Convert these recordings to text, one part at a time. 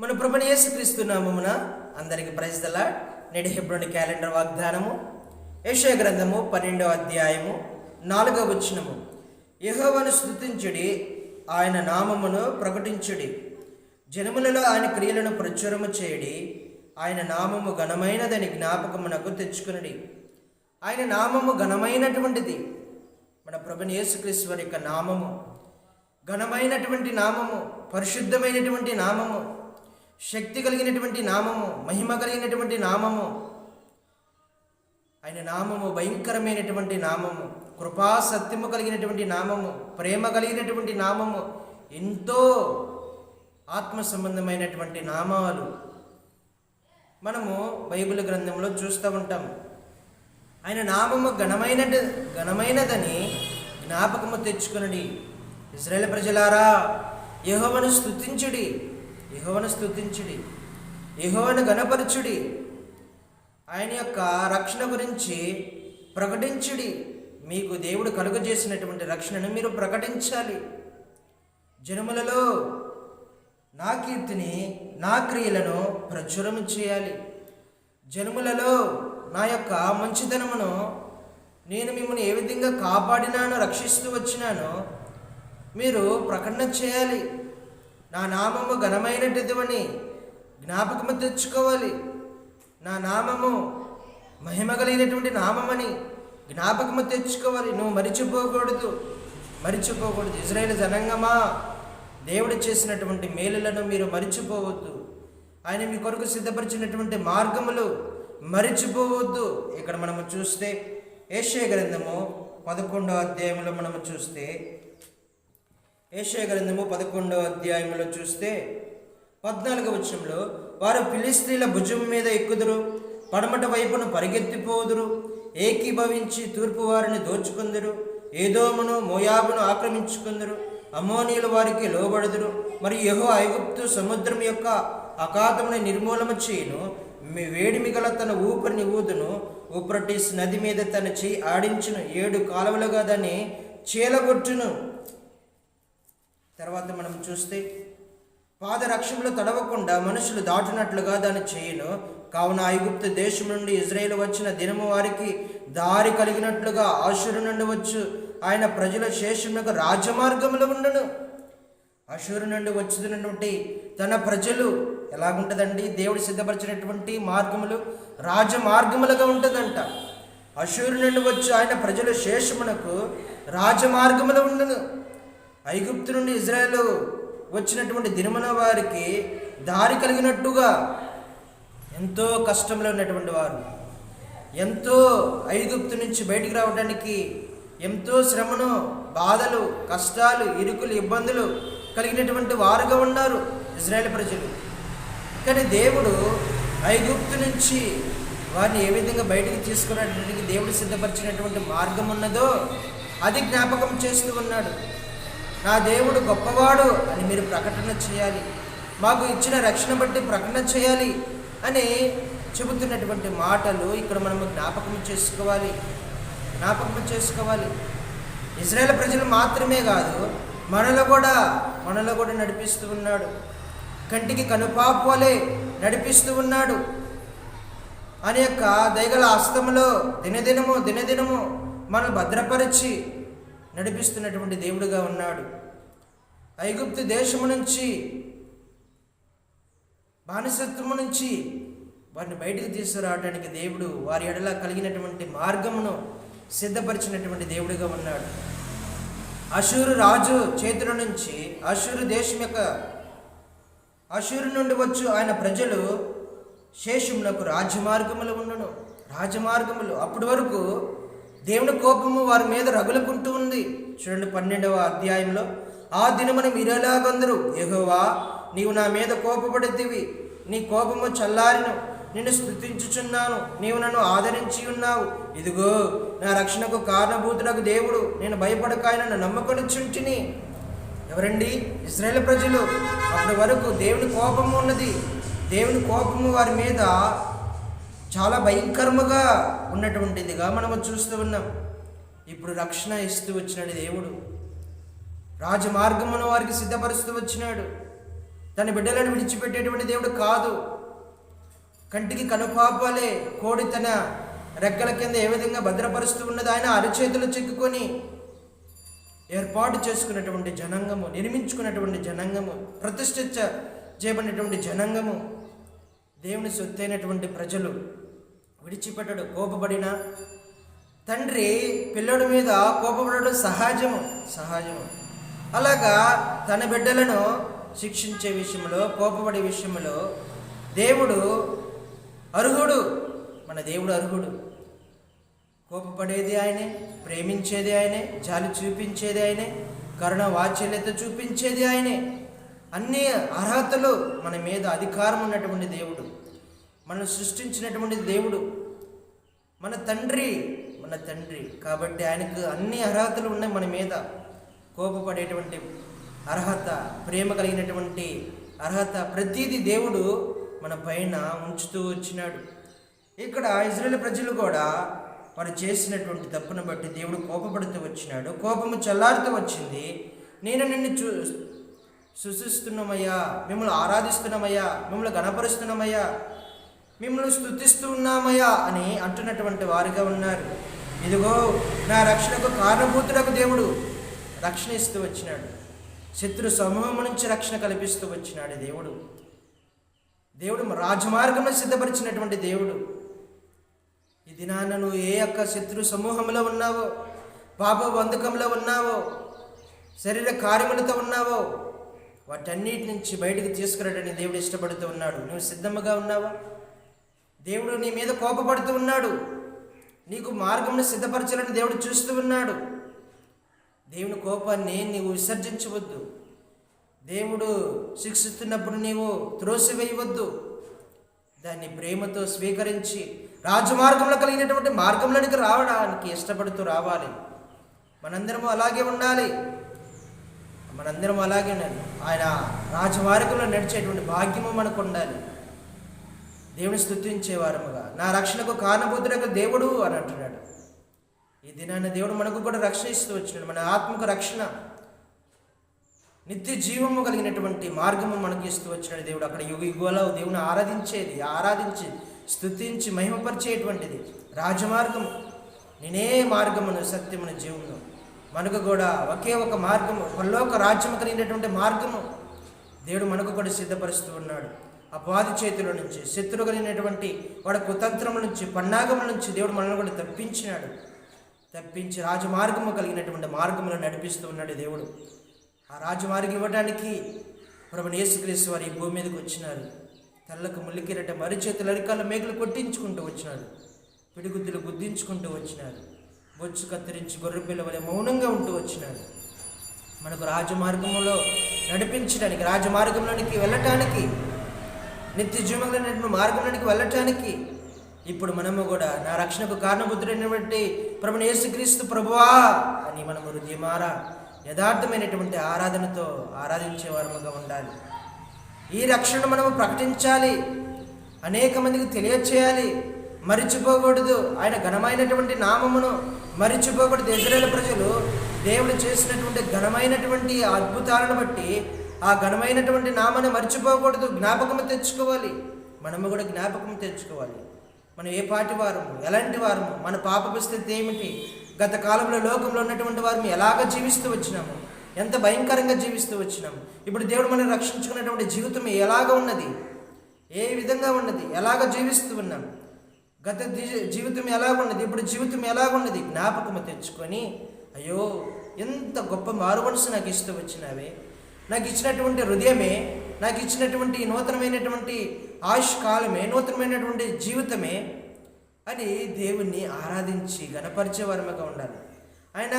మన ప్రభుని యేసుక్రీస్తు నామమున అందరికి ప్రజల నేటి హెబ్రోని క్యాలెండర్ వాగ్దానము యెషయా గ్రంథము పన్నెండవ అధ్యాయము నాలుగవ వచనము. యహోవను స్థుతించుడి ఆయన నామమును ప్రకటించుడి. జనములలో ఆయన క్రియలను ప్రచురము చేయడి ఆయన నామము ఘనమైనదని జ్ఞాపకమునకు తెచ్చుకునడి. ఆయన నామము ఘనమైనటువంటిది. మన ప్రభుని యేసుక్రీస్తు వారి యొక్క నామము ఘనమైనటువంటి నామము పరిశుద్ధమైనటువంటి నామము. శక్తి కలిగినటువంటి నామము మహిమ కలిగినటువంటి నామము ఆయన నామము భయంకరమైనటువంటి నామము కృపా సత్యము కలిగినటువంటి నామము ప్రేమ కలిగినటువంటి నామము ఎంతో ఆత్మ సంబంధమైనటువంటి నామాలు మనము బైబిల్ గ్రంథంలో చూస్తూ ఉంటాం. ఆయన నామము ఘనమైన ఘనమైనదని జ్ఞాపకము తెచ్చుకునడి. ఇజ్రాయేల్ ప్రజలారా యహోవను స్తుతించుడి. యెహోవాను స్థుతించుడి యెహోవాను గణపరచుడి ఆయన యొక్క రక్షణ గురించి ప్రకటించుడి. మీకు దేవుడు కలుగజేసినటువంటి రక్షణను మీరు ప్రకటించాలి. జనములలో నా కీర్తిని నా క్రియలను ప్రచురము చేయాలి. జనములలో నా యొక్క మంచితనమును నేను మిమ్మల్ని ఏ విధంగా కాపాడినానో రక్షిస్తూ వచ్చినానో మీరు ప్రకటన చేయాలి. నా నామము ఘనమైనటువంటిదని జ్ఞాపకము తెచ్చుకోవాలి. నా నామము మహిమ కలిగినటువంటి నామమని జ్ఞాపకము తెచ్చుకోవాలి. నువ్వు మరిచిపోకూడదు. మరిచిపోకూడదు. ఇజ్రాయేల్ జనంగమా? దేవుడు చేసినటువంటి మేలులను మీరు మరిచిపోవద్దు. ఆయన మీ కొరకు సిద్ధపరిచినటువంటి మార్గములు మరిచిపోవద్దు. ఇక్కడ మనము చూస్తే ఏషయ గ్రంథము పదకొండవ అధ్యాయంలో మనము చూస్తే ఏషయ గ్రంథము పదకొండవ అధ్యాయంలో చూస్తే పద్నాలుగవ వచనంలో వారు ఫిలిస్తీన్ల భుజం మీద ఎక్కుదురు పడమట వైపును పరిగెత్తిపోదురు ఏకీభవించి తూర్పు వారిని దోచుకుందరు ఏదోమును మోయాబును ఆక్రమించుకుందరు అమోనీయుల వారికి లోబడుదురు మరియు యహో ఐగుప్తు సముద్రం యొక్క అకాతముని నిర్మూలన చేయును మీ వేడిమిగల తన ఊపిరిని ఊదును ఊప్రటిస్ నది మీద తన చేయి ఆడించును ఏడు కాలువలుగా దాన్ని చీలగొట్టును. తర్వాత మనం చూస్తే పాదరక్షములు తడవకుండా మనుషులు దాటినట్లుగా దాన్ని చేయను. కావున ఐగుప్తు దేశం నుండి ఇజ్రాయేల్ వచ్చిన దినము వారికి దారి కలిగినట్లుగా ఆశురు నుండి వచ్చు. ఆయన ప్రజల శేషమునకు రాజమార్గములు ఉండను. అశూరు నుండి వచ్చినటువంటి తన ప్రజలు ఎలాగుంటుందండి? దేవుడు సిద్ధపరిచినటువంటి మార్గములు రాజమార్గములుగా ఉంటుందంట. అశూరు నుండి వచ్చి ఆయన ప్రజల శేషమునకు రాజమార్గములు ఉండను. ఐగుప్తు నుండి ఇజ్రాయెల్ వచ్చినటువంటి దినమున వారికి దారి కలిగినట్టుగా ఎంతో కష్టంలో ఉన్నటువంటి వారు. ఎంతో ఐగుప్తు నుంచి బయటికి రావడానికి ఎంతో శ్రమను బాధలు కష్టాలు ఇరుకులు ఇబ్బందులు కలిగినటువంటి వారుగా ఉన్నారు ఇజ్రాయెల్ ప్రజలు. కానీ దేవుడు ఐగుప్తు నుంచి వారిని ఏ విధంగా బయటికి తీసుకున్నటువంటి దేవుడు సిద్ధపరిచినటువంటి మార్గం ఉన్నదో అది జ్ఞాపకం చేస్తూ ఉన్నాడు. నా దేవుడు గొప్పవాడు అని మీరు ప్రకటన చేయాలి. మాకు ఇచ్చిన రక్షణ బట్టి ప్రకటన చేయాలి అని చెబుతున్నటువంటి మాటలు ఇక్కడ మనము జ్ఞాపకం చేసుకోవాలి. జ్ఞాపకం చేసుకోవాలి. ఇజ్రాయెల్ ప్రజలు మాత్రమే కాదు మనలో కూడా మనలో కూడా నడిపిస్తూ ఉన్నాడు. కంటికి కనుపాపు వలె నడిపిస్తూ ఉన్నాడు. అనే యొక్క దయగల హస్తములో దినదినము దినదినము మనం భద్రపరిచి నడిపిస్తున్నటువంటి దేవుడుగా ఉన్నాడు. ఐగుప్తు దేశము నుంచి బానిసత్వము నుంచి వారిని బయటకు తీసుకురావడానికి దేవుడు వారి ఎడలా కలిగినటువంటి మార్గమును సిద్ధపరిచినటువంటి దేవుడిగా ఉన్నాడు. అశూరు రాజు చేతుల నుంచి అశూరు దేశం యొక్క అశూరు నుండి వచ్చు ఆయన ప్రజలు శేషమునకు రాజమార్గములు ఉండను. రాజమార్గములు అప్పటి వరకు దేవుని కోపము వారి మీద రగులుకుంటూ ఉంది. చూడండి పన్నెండవ అధ్యాయంలో ఆ దినమున మీరేలాగందరూ? ఎగోవా నీవు నా మీద కోపపడితివి నీ కోపము చల్లారిను. నిన్ను స్థుతించుచున్నాను నీవు నన్ను ఆదరించి ఉన్నావు. ఇదిగో నా రక్షణకు కారణభూతులకు దేవుడు. నేను భయపడక ఆయనను నమ్మకొనిచుంటిని. ఎవరండి? ఇస్రాయేల్ ప్రజలు. అప్పటి వరకు దేవుని కోపము ఉన్నది. దేవుని కోపము వారి మీద చాలా భయంకరముగా ఉన్నటువంటిదిగా మనము చూస్తూ ఉన్నాం. ఇప్పుడు రక్షణ ఇస్తూ వచ్చినాడు దేవుడు. రాజమార్గమును వారికి సిద్ధపరుస్తూ వచ్చినాడు. తన బిడ్డలను విడిచిపెట్టేటువంటి దేవుడు కాదు. కంటికి కనుపాపాలే కోడి తన రెక్కల కింద ఏ విధంగా భద్రపరుస్తూ ఉన్నది ఆయన అరచేతులు చిక్కుకొని ఏర్పాటు చేసుకున్నటువంటి జనాంగము నిర్మించుకున్నటువంటి జనాంగము ప్రతిష్ఠించ చేయబడినటువంటి జనాంగము దేవుని సొత్తైనటువంటి ప్రజలు విడిచిపెట్టడు కోపపడిన. తండ్రి పిల్లడి మీద కోపపడడం సహజము సహజము. అలాగా తన బిడ్డలను శిక్షించే విషయంలో కోపపడే విషయంలో దేవుడు అర్హుడు మన దేవుడు అర్హుడు. కోపపడేది ఆయనే ప్రేమించేది ఆయనే జాలి చూపించేది ఆయనే కరుణ వాత్సల్యత చూపించేది ఆయనే. అన్ని అర్హతలు మన మీద అధికారం ఉన్నటువంటి దేవుడు మనం సృష్టించినటువంటి దేవుడు. మన తండ్రి మన తండ్రి. కాబట్టి ఆయనకు అన్ని అర్హతలు ఉన్నాయి మన మీద. కోపపడేటువంటి అర్హత ప్రేమ కలిగినటువంటి అర్హత ప్రతిదీ దేవుడు మన పైన ఉంచుతూ వచ్చినాడు. ఇక్కడ ఇజ్రాయేల్ ప్రజలు కూడా వారు చేసినటువంటి తప్పును బట్టి దేవుడు కోపపడుతూ వచ్చినాడు. కోపము చల్లారుతూ వచ్చింది. నేను నిన్ను చూ సుశిస్తున్నామయ్యా మిమ్మల్ని ఆరాధిస్తున్నామయ్యా మిమ్మల్ని గణపరుస్తున్నామయ్యా మిమ్మల్ని స్థుతిస్తూ ఉన్నామయ్యా అని అంటున్నటువంటి వారిగా ఉన్నారు. ఇదిగో నా రక్షణకు కారణభూతుడకు దేవుడు రక్షణ ఇస్తూ వచ్చినాడు. శత్రు సమూహం నుంచి రక్షణ కల్పిస్తూ వచ్చినాడు దేవుడు. దేవుడు రాజమార్గంలో సిద్ధపరిచినటువంటి దేవుడు. ఈ దినాన నువ్వు ఏ యొక్క శత్రు సమూహంలో ఉన్నావో పాప బంధకంలో ఉన్నావో శరీర కార్యములతో ఉన్నావో వాటన్నిటి నుంచి బయటకు తీసుకురావడానికి దేవుడు ఇష్టపడుతూ ఉన్నాడు. నువ్వు సిద్ధముగా ఉన్నావా? దేవుడు నీ మీద కోపపడుతూ ఉన్నాడు. నీకు మార్గంను సిద్ధపరచాలని దేవుడు చూస్తూ ఉన్నాడు. దేవుని కోపాన్ని నీవు విసర్జించవద్దు. దేవుడు శిక్షిస్తున్నప్పుడు నీవు త్రోసివేయవద్దు. దాన్ని ప్రేమతో స్వీకరించి రాజమార్గంలో కలిగినటువంటి మార్గంలోనికి రావడానికి ఇష్టపడుతూ రావాలి. మనందరము అలాగే ఉండాలి. మనందరం అలాగే ఉండాలి. ఆయన రాజమార్గంలో నడిచేటువంటి భాగ్యము మనకు ఉండాలి. దేవుని స్థుతించేవారముగా నా రక్షణకు కారణభూతుడకు దేవుడు అని అంటున్నాడు. ఈ దినాన దేవుడు మనకు కూడా రక్షణ ఇస్తూ వచ్చినాడు. మన ఆత్మకు రక్షణ నిత్య జీవము కలిగినటువంటి మార్గము మనకి ఇస్తూ వచ్చినాడు దేవుడు. అక్కడ యుగ యుగంలో దేవుని ఆరాధించేది ఆరాధించి స్థుతించి మహిమపరిచేటువంటిది రాజమార్గము. నేనే మార్గమును సత్యమును జీవమును. మనకు కూడా ఒకే ఒక మార్గము పరలోక రాజ్యము కలిగినటువంటి మార్గము. దేవుడు మనకు కూడా సిద్ధపరుస్తూ ఉన్నాడు. అపవాది చేతుల నుంచి శత్రువు కలిగినటువంటి వాడి కుతంత్రముల నుంచి పన్నాగముల నుంచి దేవుడు మనల్ని కూడా తప్పించినాడు. తప్పించి రాజమార్గము కలిగినటువంటి మార్గములను నడిపిస్తూ ఉన్నాడు దేవుడు. ఆ రాజమార్గం ఇవ్వడానికి ప్రభుని యేసుక్రీస్తు వారి ఈ భూమి మీదకి వచ్చినారు. తెల్లకు ముల్లికిరట మరి చేతుల అరికాల మేకలు కొట్టించుకుంటూ వచ్చినాడు పిడిగుద్దులు గుద్దించుకుంటూ వచ్చినారు. బొచ్చు కత్తిరించి గొర్రె పిల్ల వలె మౌనంగా ఉంటూ వచ్చినాడు మనకు రాజమార్గంలో నడిపించడానికి రాజమార్గంలోనికి వెళ్ళటానికి నిత్య జీవనటువంటి మార్గంలోనికి వెళ్ళటానికి. ఇప్పుడు మనము కూడా నా రక్షణకు కారణబుద్ధుడైనటువంటి ప్రభుని యేసుక్రీస్తు ప్రభువా అని మనము హృదయమారా యథార్థమైనటువంటి ఆరాధనతో ఆరాధించే వారముగా ఉండాలి. ఈ రక్షణ మనము ప్రకటించాలి. అనేక మందికి తెలియచేయాలి. మరిచిపోకూడదు. ఆయన ఘనమైనటువంటి నామమును మరిచిపోకూడదు. ఇజ్రాయేల్ ప్రజలు దేవుడు చేసినటువంటి ఘనమైనటువంటి అద్భుతాలను బట్టి ఆ ఘనమైనటువంటి నామాన్ని మర్చిపోకూడదు. జ్ఞాపకము తెచ్చుకోవాలి. మనము కూడా జ్ఞాపకం తెచ్చుకోవాలి. మనం ఏ పాటి వారము ఎలాంటి వారము మన పాప స్థితి ఏమిటి? గత కాలంలో లోకంలో ఉన్నటువంటి వారిని ఎలాగ జీవిస్తూ వచ్చినాము? ఎంత భయంకరంగా జీవిస్తూ వచ్చినాము? ఇప్పుడు దేవుడు మనం రక్షించుకున్నటువంటి జీవితం ఎలాగ ఉన్నది? ఏ విధంగా ఉన్నది? ఎలాగ జీవిస్తూ ఉన్నాం? గత జీవితం ఎలాగ ఉన్నది? ఇప్పుడు జీవితం ఎలాగ ఉన్నది? జ్ఞాపకము తెచ్చుకొని అయ్యో ఎంత గొప్ప మారు మనసు నాకు ఇస్తూ వచ్చినావే. నాకు ఇచ్చినటువంటి హృదయమే నాకు ఇచ్చినటువంటి నూతనమైనటువంటి ఆయుష్ కాలమే నూతనమైనటువంటి జీవితమే అని దేవుణ్ణి ఆరాధించి గణపరిచే వారముగా ఉండాలి. ఆయన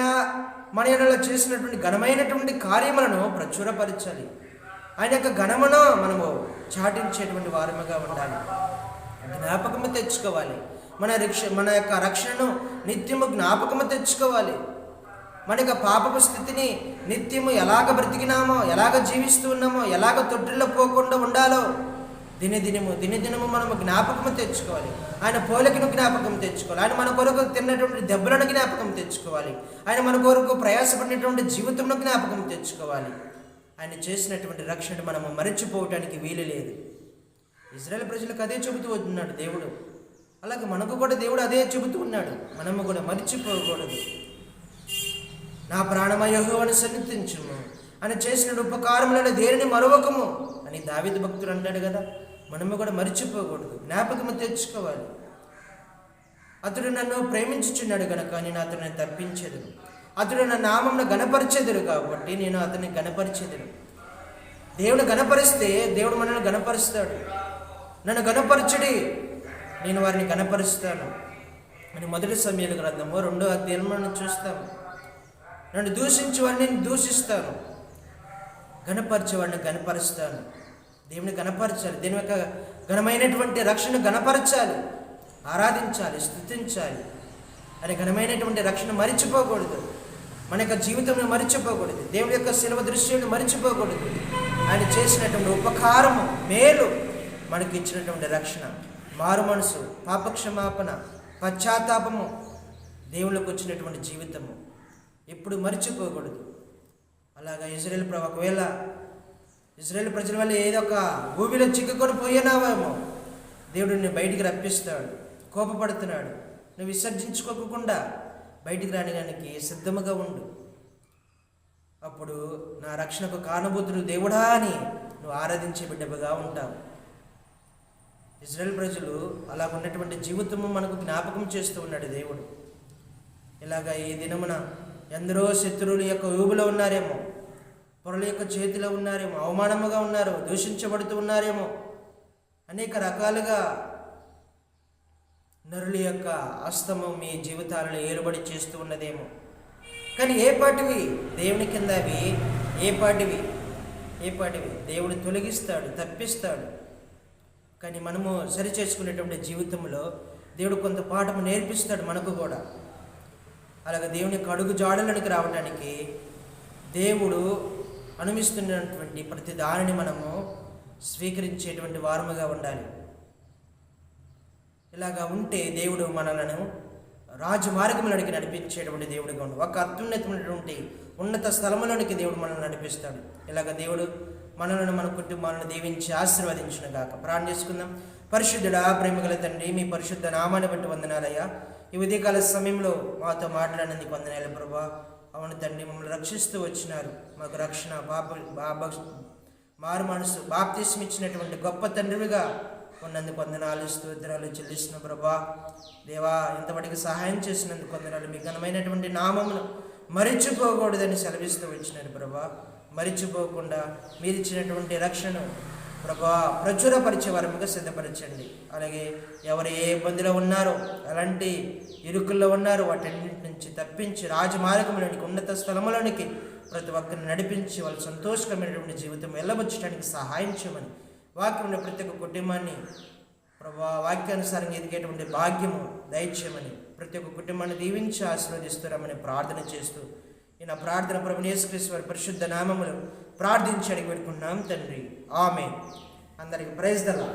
మన ఎడలో చేసినటువంటి ఘనమైనటువంటి కార్యములను ప్రచురపరచాలి. ఆయన యొక్క ఘనమును మనము చాటించేటువంటి వారముగా ఉండాలి. జ్ఞాపకము తెచ్చుకోవాలి. మన రక్ష మన యొక్క రక్షణను నిత్యము జ్ఞాపకము తెచ్చుకోవాలి. మన యొక్క పాపపు స్థితిని నిత్యము ఎలాగ బ్రతికినామో ఎలాగ జీవిస్తూ ఉన్నామో ఎలాగ తొట్టిల్లో పోకుండా ఉండాలో దినదినము దినదినము మనము జ్ఞాపకము తెచ్చుకోవాలి. ఆయన పోలికను జ్ఞాపకం తెచ్చుకోవాలి. ఆయన మన కొరకు తిన్నటువంటి దెబ్బలను జ్ఞాపకం తెచ్చుకోవాలి. ఆయన మన కొరకు ప్రయాసపడినటువంటి జీవితంలో జ్ఞాపకం తెచ్చుకోవాలి. ఆయన చేసినటువంటి రక్షణ మనము మరచిపోవటానికి వీలు లేదు. ఇజ్రాయల్ ప్రజలకు అదే చెబుతూ ఉన్నాడు దేవుడు. అలాగే మనకు కూడా దేవుడు అదే చెబుతూ ఉన్నాడు. మనము కూడా మర్చిపోకూడదు. నా ప్రాణమ సన్నిధించుము అని చేసిన ఉపకారములను దేనిని మరొకము అని దావిద భక్తుడు అంటాడు కదా మనము కూడా మర్చిపోకూడదు జ్ఞాపకము తెచ్చుకోవాలి. అతడు నన్ను ప్రేమించుచున్నాడు గనక నేను అతడిని తప్పించెదను. అతడు నా నామంను గణపరిచెదరు కాబట్టి నేను అతన్ని గణపరిచెదను దేవుడు గణపరిస్తే దేవుడు మనల్ని గణపరుస్తాడు నన్ను గణపరచుడి నేను వారిని గణపరుస్తాను అని మొదటి సమయాల గ్రంథము రెండో అధ్యాయం మనం చూస్తాము. నన్ను దూషించే వాడిని నేను దూషిస్తాను. గణపరిచే వాడిని గణపరుస్తాను దేవుని గణపరచాలి దేవుని యొక్క ఘనమైనటువంటి రక్షణ గణపరచాలి ఆరాధించాలి. స్థుతించాలి. అనే ఘనమైనటువంటి రక్షణ మరిచిపోకూడదు. మన యొక్క జీవితంలో మరిచిపోకూడదు. దేవుడి యొక్క శిలవ దృశ్యాన్ని మరిచిపోకూడదు. ఆయన చేసినటువంటి ఉపకారము మేలు మనకి ఇచ్చినటువంటి రక్షణ. మారు మనసు పాపక్షమాపణ పశ్చాత్తాపము దేవుళ్ళకు వచ్చినటువంటి జీవితము. ఎప్పుడు మర్చిపోకూడదు. అలాగా ఇజ్రాయేల్ ప్ర ఒకవేళ ఇజ్రాయేల్ ప్రజల వల్ల ఏదో ఒక భూమిలో చిక్కుకొని పోయినావేమో దేవుడు నిన్ను బయటికి రప్పిస్తాడు కోపపడుతున్నాడు. నువ్వు విసర్జించుకోకుండా బయటికి రానిడానికి సిద్ధముగా ఉండు. అప్పుడు నా రక్షణకు కారణబుద్ధుడు దేవుడా అని నువ్వు ఆరాధించే బిడ్డగా ఉంటావు. ఇజ్రాయెల్ ప్రజలు అలా ఉన్నటువంటి జీవితము మనకు జ్ఞాపకం చేస్తూ ఉన్నాడు దేవుడు. ఇలాగా ఈ దినమున ఎందరో శత్రువుల యొక్క ఊబులో ఉన్నారేమో పొరల యొక్క చేతిలో ఉన్నారేమో అవమానముగా ఉన్నారు దూషించబడుతూ ఉన్నారేమో. అనేక రకాలుగా నరుల యొక్క అస్తమం మీ జీవితాలను ఏలుబడి చేస్తూ ఉన్నదేమో. కానీ ఏ పాటివి? దేవుని కింద అవి ఏ పాటివి? ఏ పాటివి? దేవుడు తొలగిస్తాడు తప్పిస్తాడు. కానీ మనము సరి చేసుకునేటువంటి జీవితంలో దేవుడు కొంత పాఠము నేర్పిస్తాడు మనకు కూడా. అలాగే దేవుని యొక్క అడుగు జాడలకు రావడానికి దేవుడు అనుమిస్తున్నటువంటి ప్రతి దానిని మనము స్వీకరించేటువంటి వారముగా ఉండాలి. ఇలాగా ఉంటే దేవుడు మనలను రాజమార్గములనికి నడిపించేటువంటి దేవుడిగా ఉండు. ఒక అత్యున్నతమైనటువంటి ఉన్నత స్థలములోనికి దేవుడు మనల్ని నడిపిస్తాడు. ఇలాగ దేవుడు మనలను మన కుటుంబాలను దీవించి ఆశీర్వదించిన గాక ప్రాణం చేసుకుందాం. పరిశుద్ధుడా ప్రేమగల తండ్రి మీ పరిశుద్ధ నామాన్ని బట్టి వందనాలయ్యా. ఈ ఉదయకాల సమయంలో మాతో మాట్లాడినందుకు వందనాలు ప్రభా. అవును తండ్రి మమ్మల్ని రక్షిస్తూ వచ్చినారు. మాకు రక్షణ బాబ బాబ మారు మనసు బాప్తీసం ఇచ్చినటువంటి గొప్ప తండ్రివిగా ఉన్నందుకు వందనాలు స్తోత్రాలు చెల్లిస్తున్న ప్రభా. దేవా ఇంతవరకు సహాయం చేసినందుకు వందనాలు. మీ ఘనమైనటువంటి నామమును మరిచిపోకూడదని సెలవిస్తూ వచ్చినారు ప్రభా. మరిచిపోకుండా మీరు ఇచ్చినటువంటి రక్షణ ప్రభా ప్రచురపరిచే వరముగా సిద్ధపరచండి. అలాగే ఎవరు ఏ ఇబ్బందిలో ఉన్నారో ఎలాంటి ఇరుకుల్లో ఉన్నారో వాటన్నింటి నుంచి తప్పించి రాజమార్గంలోనికి ఉన్నత స్థలములోనికి ప్రతి ఒక్కరిని నడిపించి వాళ్ళు సంతోషకరమైనటువంటి జీవితం వెళ్ళబుచ్చడానికి సహాయం చేయమని వాక్యం ప్రతి ఒక్క కుటుంబాన్ని ప్రభా వాక్యానుసారంగా ఎదిగేటువంటి భాగ్యము దయచేయమని ప్రతి ఒక్క కుటుంబాన్ని దీవించి ఆశీర్వదిస్తున్నామని ప్రార్థన చేస్తూ ఈ నా ప్రార్థన ప్రభునేశ్వరేశ్వర వారి పరిశుద్ధ నామములు ప్రార్థించి అడిగి పెట్టుకున్నాం తండ్రి. ఆమె అందరికి ప్రైజ్ దలా